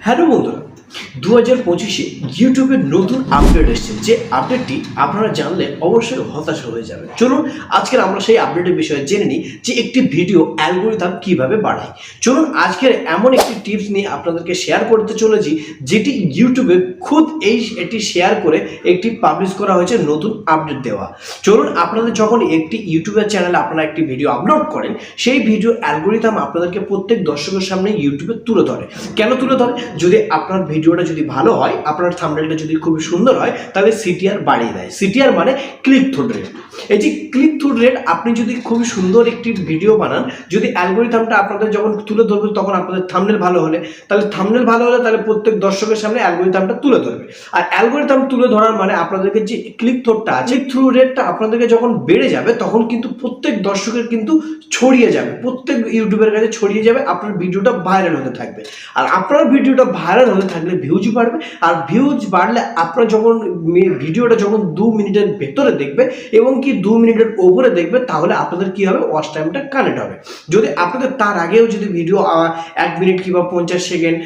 Hello বন্ধুরা দু হাজার পঁচিশে ইউটিউবের নতুন আপডেট এসেছে। যে আপডেটটি আপনারা জানলে অবশ্যই হতাশা হয়ে যাবে চলুন, আজকের আমরা সেই আপডেটের বিষয়ে জেনে নিই যে একটি ভিডিও অ্যালগোরিথাম কীভাবে বাড়ায়। চলুন, আজকের এমন একটি টিপস নিয়ে আপনাদেরকে শেয়ার করতে চলেছি, যেটি ইউটিউবে খুদ এই এটি শেয়ার করে একটি পাবলিশ করা হয়েছে নতুন আপডেট দেওয়া। চলুন, আপনাদের যখন একটি ইউটিউবের চ্যানেলে আপনারা একটি ভিডিও আপলোড করেন, সেই ভিডিও অ্যালগোরিথাম আপনাদেরকে প্রত্যেক দর্শকের সামনে ইউটিউবে তুলে ধরে। কেন তুলে ধরে? যদি আপনার ভিডিওটা যদি ভালো হয়, আপনার থাম্বনেলটা যদি খুব সুন্দর হয়, তাহলে সিটিআর বাড়িয়ে দেয়। সিটিআর মানে ক্লিক থ্রু রেট এই যে ক্লিক থ্রু রেট আপনি যদি খুবই সুন্দর একটি ভিডিও বানান, যদি অ্যালগোরিথামটা আপনাদের যখন তুলে ধরবে, তখন আপনাদের থামনেল ভালো হলে, তাহলে থামনেল ভালো হলে তাহলে প্রত্যেক দর্শকের সামনে অ্যালগোরিথামটা তুলে ধরবে। আর অ্যালগোরিথাম তুলে ধরার মানে আপনাদেরকে যে ক্লিক থ্রোটা আছে থ্রু রেটটা আপনাদেরকে যখন বেড়ে যাবে, তখন কিন্তু প্রত্যেক দর্শকের কিন্তু ছড়িয়ে যাবে, প্রত্যেক ইউটিউবের কাছে ছড়িয়ে যাবে, আপনার ভিডিওটা ভাইরাল হতে থাকবে। আর আপনার ভিডিওটা ভাইরাল হতে থাকলে ভিউজ বাড়বে। আর ভিউজ বাড়লে আপনার যখন ভিডিওটা যখন দু মিনিটের ভেতরে দেখবে এবং কি দু মিনিটের ওপরে দেখবে, তাহলে আপনাদের কি হবে? ওয়াচ টাইমটা কানেক্ট হবে। যদি আপনাদের তার আগেও যদি ভিডিও এক মিনিট কিংবা পঞ্চাশ সেকেন্ড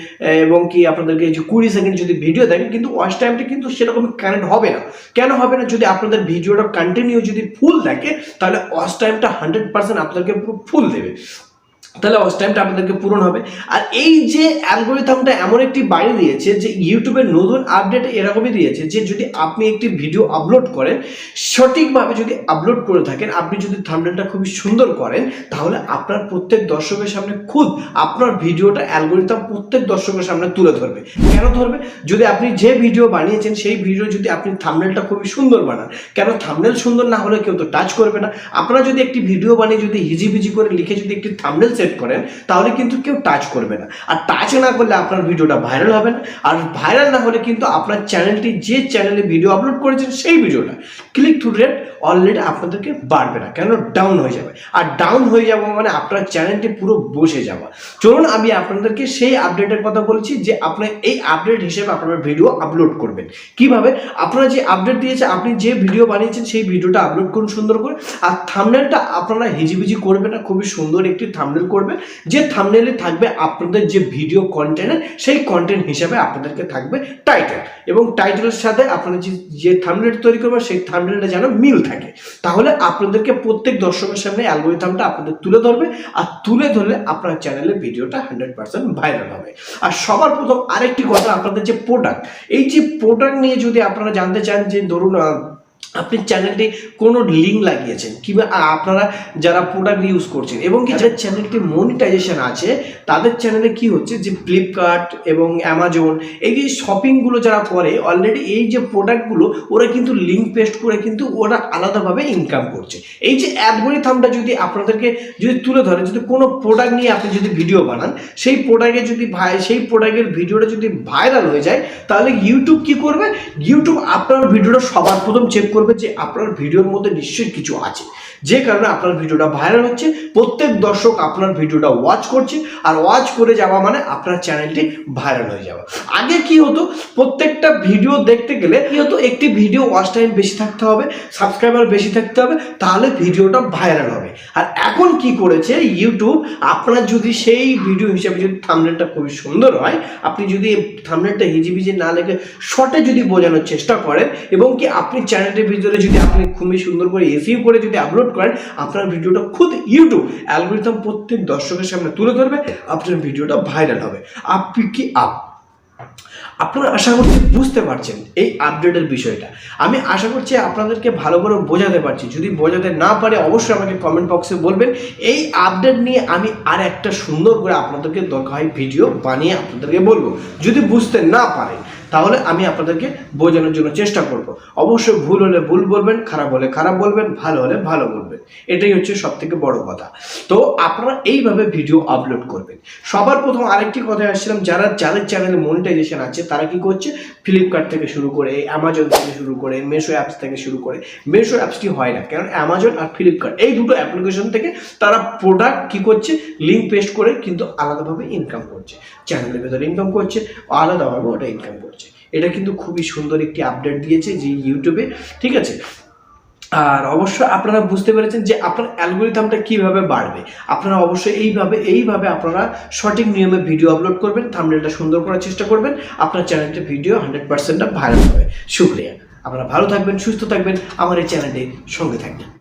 এবং কি আপনাদেরকে যে কুড়ি সেকেন্ড যদি ভিডিও দেখেন কিন্তু ওয়াচ টাইমটা কিন্তু সেরকম কানেক্ট হবে না। কেন হবে না? যদি আপনাদের ভিডিওটা কন্টিনিউ যদি ফুল থাকে তাহলে ওয়াচ টাইমটা হান্ড্রেড পার্সেন্ট আপনাদেরকে পুরো ফুল দেবে। তাহলে ওয়াচ টাইমটা আপনাদেরকে পূরণ হবে। আর এই যে অ্যালগোরিথামটা এমন একটি বাড়িয়ে দিয়েছে যে ইউটিউবের নতুন আপডেট এরকমই দিয়েছে যে যদি আপনি একটি ভিডিও আপলোড করেন, সঠিকভাবে যদি আপলোড করে থাকেন, আপনি যদি থাম্বনেলটা খুবই সুন্দর করেন, তাহলে আপনার প্রত্যেক দর্শকের সামনে খুদ আপনার ভিডিওটা অ্যালগোরিথাম প্রত্যেক দর্শকের সামনে তুলে ধরবে। কেন ধরবে? যদি আপনি যে ভিডিও বানিয়েছেন, সেই ভিডিও যদি আপনি থাম্বনেলটা খুবই সুন্দর বানান, কেন থাম্বনেল সুন্দর না হলে কেউ তো টাচ করবে না? আপনারা যদি একটি ভিডিও বানিয়ে যদি হিজিবিজি করে লিখে যদি একটি থাম্বনেল সেট করেন, তাহলে কিন্তু কেউ টাচ করবে না। আর টাচ না করলে আপনার ভিডিওটা ভাইরাল হবে না। আর ভাইরাল না হলে কিন্তু আপনার চ্যানেলটি যে চ্যানেলে ভিডিও আপলোড করেছেন, সেই ভিডিওটা ক্লিক থ্রু রেট অলরেডি আপনাদেরকে বাড়বে না কেন ডাউন হয়ে যাবে। আর ডাউন হয়ে যাওয়া মানে আপনার চ্যানেলটি পুরো বসে যাওয়া। চলুন আমি আপনাদেরকে সেই আপডেটের কথা বলছি যে আপনার এই আপডেট হিসেবে আপনারা ভিডিও আপলোড করবেন। কীভাবে? আপনারা যে আপডেট দিয়েছে, আপনি যে ভিডিও বানিয়েছেন, সেই ভিডিওটা আপলোড করুন সুন্দর করে। আর থামনেলটা আপনারা হিজিবিজি করবেন না, খুবই সুন্দর একটি থামনেল করবেন যে থামনেলে থাকবে আপনাদের যে ভিডিও কন্টেন্টের সেই কন্টেন্ট হিসাবে আপনাদেরকে থাকবে টাইটেল এবং টাইটেলের সাথে আপনারা যে যে থামনেল তৈরি করবেন, সেই থামনেলটা যেন মিল থাকে। তাহলে আপনাদেরকে প্রত্যেক দর্শকের সামনে অ্যালগোরিথামটা আপনাদের তুলে ধরবে আর তুলে ধরলে আপনার চ্যানেলের ভিডিওটা হান্ড্রেড পার্সেন্ট ভাইরাল হবে। আর সবার প্রথম আরেকটি কথা, আপনাদের যে প্রোডাক্ট এই যে প্রোডাক্ট নিয়ে যদি আপনারা জানতে চান যে ধরুন আপনি চ্যানেলটি কোনো লিঙ্ক লাগিয়েছেন, কিংবা আপনারা যারা প্রোডাক্ট ইউজ করছেন, এবং কি যাদের চ্যানেলটি মনিটাইজেশন আছে, তাদের চ্যানেলে কি হচ্ছে যে ফ্লিপকার্ট এবং অ্যামাজন এই যে শপিংগুলো যারা করে অলরেডি এই যে প্রোডাক্টগুলো ওরা কিন্তু লিঙ্ক পেস্ট করে কিন্তু ওরা আলাদাভাবে ইনকাম করছে। এই যে অ্যালগোরিথামটা যদি আপনাদেরকে যদি তুলে ধরে যদি কোনো প্রোডাক্ট নিয়ে আপনি যদি ভিডিও বানান, সেই প্রোডাক্টে যদি ভাই, সেই প্রোডাক্টের ভিডিওটা যদি ভাইরাল হয়ে যায়, তাহলে ইউটিউব কি করবে? ইউটিউব আপনার ভিডিওটা সবার প্রথম চেক করবে। যে আপনার ভিডিওর মধ্যে নিশ্চয়ই কিছু আছে। যে কারণে আপনার ভিডিওটা ভাইরাল হচ্ছে, প্রত্যেক দর্শক আপনার ভিডিওটা ওয়াচ করছে, আর ওয়াচ করে যাওয়া মানে আপনার চ্যানেলটি ভাইরাল হয়ে যাওয়া। আগে কি হতো, প্রত্যেকটা ভিডিও দেখতে গেলে কি হতো, একটি ভিডিও ওয়াচ টাইম বেশি থাকতে হবে সাবস্ক্রাইবার বেশি থাকতে হবে, তাহলে ভিডিওটা ভাইরাল হবে। আর এখন কি করেছে ইউটিউব আপনার যদি সেই ভিডিও হিসাবে যদি থামনেলটা খুবই সুন্দর হয়, আপনি যদি থামনেলটা হিজিবিজি না লেগে শর্টে যদি বোঝানোর চেষ্টা করেন, এবং কি আপনি চ্যানেলটির ভিতরে যদি আপনি খুবই সুন্দর করে এসিও করে যদি আপলোড করেন, আপনার ভিডিওটা খুদ ইউটিউব অ্যালগোরিদম প্রত্যেক দর্শকের সামনে তুলে ধরবে, আপনার ভিডিওটা ভাইরাল হবে। আপনি কি আপ, আপনারা আশা করছি বুঝতে পারছেন এই আপডেটের বিষয়টা। আমি আশা করছি আপনাদেরকে ভালো করে বোঝাতে পারছি। যদি বোঝাতে না পারে, অবশ্যই আমাকে কমেন্ট বক্সে বলবেন। এই আপডেট নিয়ে আমি আর একটা সুন্দর করে আপনাদেরকে দরকার হয় ভিডিও বানিয়ে আপনাদেরকে বলব। যদি বুঝতে না পারেন তাহলে আমি আপনাদেরকে বোঝানোর জন্য চেষ্টা করব। অবশ্যই ভুল হলে ভুল বলবেন, খারাপ হলে খারাপ বলবেন, ভালো হলে ভালো বলবেন। এটাই হচ্ছে সব থেকে বড় কথা। তো আপনারা এইভাবে ভিডিও আপলোড করবেন। সবার প্রথম আরেকটি কথা আসছিলাম, যারা যাদের চ্যানেলে মনিটাইজেশন আছে, তারা কি করছে? ফ্লিপকার্ট থেকে শুরু করে অ্যামাজন থেকে শুরু করে মেশো অ্যাপস থেকে শুরু করে। মেশো অ্যাপসটি হয় না কারণ অ্যামাজন আর ফ্লিপকার্ট এই দুটো অ্যাপ্লিকেশন থেকে তারা প্রোডাক্ট কি করছে? লিঙ্ক পেস্ট করে কিন্তু আলাদাভাবে ইনকাম করছে। চ্যানেলের ভেতরে ইনকাম করছে আলাদাভাবে ওটা ইনকাম করছে। এটা কিন্তু খুবই সুন্দর একটি আপডেট দিয়েছে যে ইউটিউবে ঠিক আছে? আর অবশ্যই আপনারা বুঝতে পেরেছেন যে আপনার অ্যালগোরিথামটা কীভাবে বাড়বে। আপনারা অবশ্যই এইভাবে এইভাবে আপনারা সঠিক নিয়মে ভিডিও আপলোড করবেন থাম্বনেলটা সুন্দর করার চেষ্টা করবেন, আপনার চ্যানেলটা ভিডিও হান্ড্রেড পার্সেন্টটা ভাইরাল হবে। শুক্রিয়া। আপনারা ভালো থাকবেন, সুস্থ থাকবেন, আমার এই চ্যানেলটির সঙ্গে থাকবেন।